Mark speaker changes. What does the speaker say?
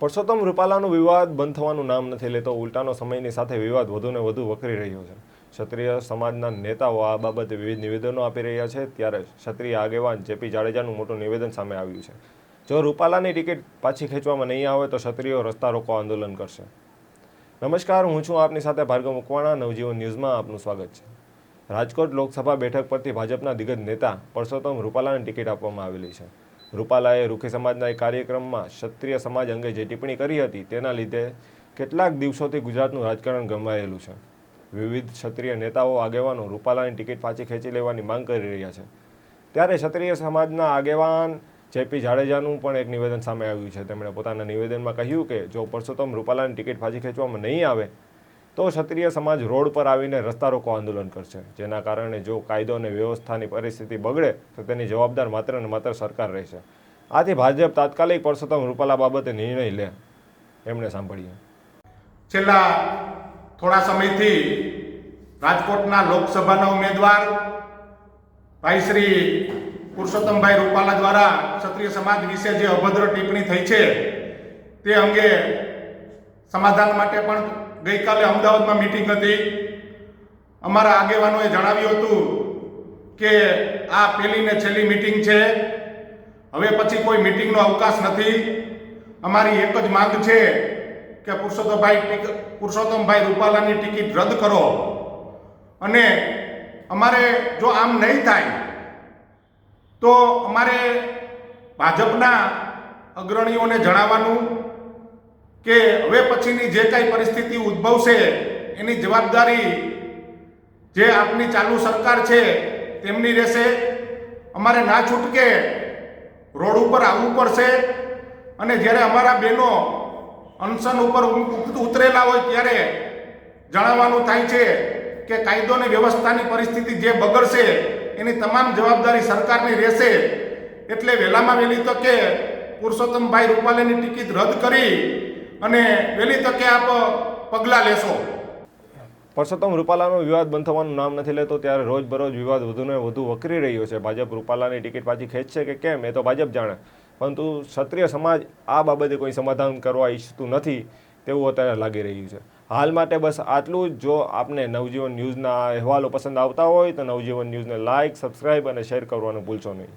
Speaker 1: પરસોત્તમ રૂપાલાનો વિવાદ બંધ થવાનું નામ નથી લેતો. ઉલટાનો સમયની સાથે વિવાદ વધુને વધુ વકરી રહ્યો છે. ક્ષત્રિય સમાજના નેતાઓ આ બાબતે વિવિધ નિવેદનો આપી રહ્યા છે. ત્યારે ક્ષત્રિય આગેવાન જેપી જાડેજાનું મોટું નિવેદન સામે આવ્યું છે. જો રૂપાલાની ટિકિટ પાછી ખેંચવામાં નહીં આવે તો ક્ષત્રિયો રસ્તા રોકો આંદોલન કરશે. નમસ્કાર, હું છું આપની સાથે ભાર્ગવ મકવાણા. નવજીવન ન્યૂઝમાં આપનું સ્વાગત છે. રાજકોટ લોકસભા બેઠક પરથી ભાજપના દિગ્ગજ નેતા પરસોત્તમ રૂપાલાને ટિકિટ આપવામાં આવેલી છે. રૂપાલાએ રૂખી સમાજના એક કાર્યક્રમમાં ક્ષત્રિય સમાજ અંગે જે ટિપ્પણી કરી હતી તેના લીધે કેટલાક દિવસોથી ગુજરાતનું રાજકારણ ગમાયેલું છે. વિવિધ ક્ષત્રિય નેતાઓ આગેવાનો રૂપાલાની ટિકિટ પાછી ખેંચી લેવાની માંગ કરી રહ્યા છે. ત્યારે ક્ષત્રિય સમાજના આગેવાન જેપી જાડેજાનું પણ એક નિવેદન સામે આવ્યું છે. તેમણે પોતાના નિવેદનમાં કહ્યું કે, જો પરસોત્તમ રૂપાલાની ટિકિટ પાછી ખેંચવામાં નહીં આવે તો ક્ષત્રિય સમાજ રોડ પર આવીને રસ્તા રોકો આંદોલન કરશે. જેના કારણે જો કાયદો અને વ્યવસ્થાની પરિસ્થિતિ બગડે, તો તેની જવાબદાર માત્ર ને માત્ર સરકાર રહેશે. આથી ભાજપ તાત્કાલિક પરસોત્તમ રૂપાલા બાબતે નિર્ણય લે, એમણે સાંભળીએ
Speaker 2: છેલ્લા થોડા સમયથી રાજકોટના લોકસભાના ઉમેદવાર ભાઈ શ્રી પુરુષોત્તમભાઈ રૂપાલા દ્વારા ક્ષત્રિય સમાજ વિશે જે અભદ્ર ટિપ્પણી થઈ છે, તે અંગે સમાધાન માટે પણ ગઈકાલે અમદાવાદમાં મિટિંગ હતી. અમારા આગેવાનોએ જણાવ્યું હતું કે આ પહેલી ને છેલ્લી મિટિંગ છે. હવે પછી કોઈ મિટિંગનો અવકાશ નથી. અમારી એક જ માંગ છે કે પુરુષોત્તમભાઈ પુરુષોત્તમભાઈ રૂપાલાની ટિકિટ રદ કરો. અને અમારે જો આમ નહીં થાય, તો અમારે ભાજપના અગ્રણીઓને જણાવવાનું કે હવે પછીની જે કાંઈ પરિસ્થિતિ ઉદ્ભવશે, એની જવાબદારી જે આપની ચાલુ સરકાર છે, તેમની રહેશે. અમારે ના છૂટકે રોડ ઉપર આવવું પડશે. અને જ્યારે અમારા બહેનો અનશન ઉપર ઉતરેલા હોય ત્યારે જણાવવાનું થાય છે કે કાયદો અને વ્યવસ્થાની પરિસ્થિતિ જે બગડશે, એની તમામ જવાબદારી સરકારની રહેશે. એટલે વહેલામાં વહેલી તકે પુરુષોત્તમભાઈ રૂપાલાની ટિકિટ રદ કરી અને વહેલી તકે આપ પગલાં લેશો.
Speaker 1: પરસોત્તમ રૂપાલાનો વિવાદ બંધ થવાનું નામ નથી લેતો, ત્યારે રોજબરોજ વિવાદ વધુને વધુ વકરી રહ્યો છે. ભાજપ રૂપાલાની ટિકિટ પાછી ખેંચશે કે કેમ, એ તો ભાજપ જાણે. પરંતુ ક્ષત્રિય સમાજ આ બાબતે કોઈ સમાધાન કરવા ઈચ્છતું નથી તેવું અત્યારે લાગી રહ્યું છે. હાલ માટે બસ આટલું જ. જો આપને નવજીવન ન્યૂઝના અહેવાલો પસંદ આવતા હોય તો નવજીવન ન્યૂઝને લાઇક સબસ્ક્રાઇબ અને શેર કરવાનું ભૂલશો નહીં.